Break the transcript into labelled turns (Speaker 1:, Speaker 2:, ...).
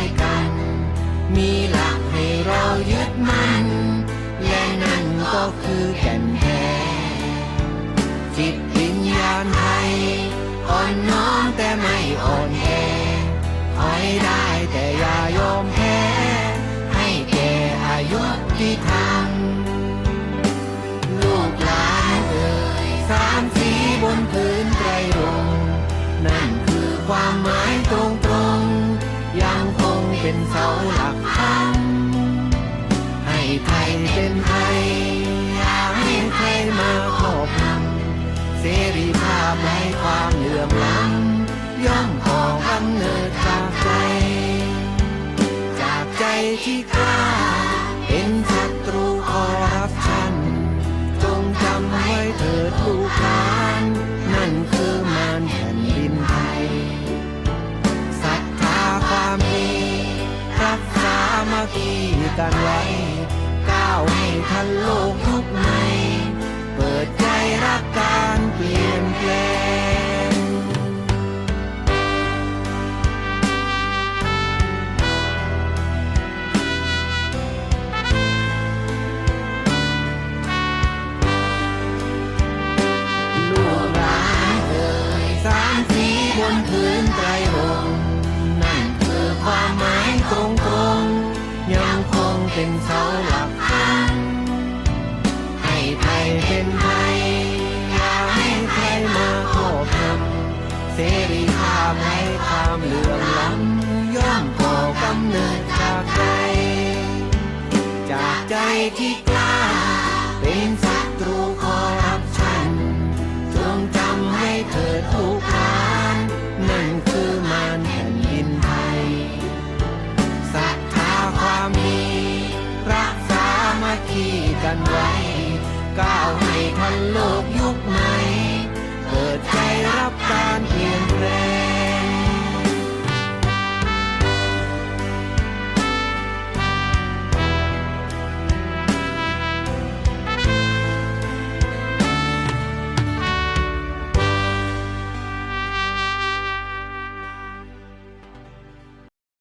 Speaker 1: ย ได้แต่อย่ายอมแพ้ให้แก่อายุที่ทำลูกหลานเอ่ยสามสีบนพื้นไตรรงนั่นคือความหมายตรงๆยังคงเป็นเสาหลักธรรมให้ไทยเป็นไทยอย่าให้ใครมาครอบงำเสรีภาพและความเหลื่อมล้ำย่อม ที่กล้า เป็นศัตรูคอร์รัปชัน จงจำไว้เถิดลูกหลานนั่นคือมารแผ่นดินไทยศรัทธาความดีรักษามาคีกันไว้ ก้าวให้ทันโลกยุคใหม่ เป็นเสาหลักให้ไทยเป็นไทยอย่าให้ใครมาครอบงำเสรีภาพให้ความเหลื่อมล้ำย่อมก่อกำเนิดจากใจจากใจที่กล้าเป็นศัตรู กันไว้ก้าวให้ทันโลกยุค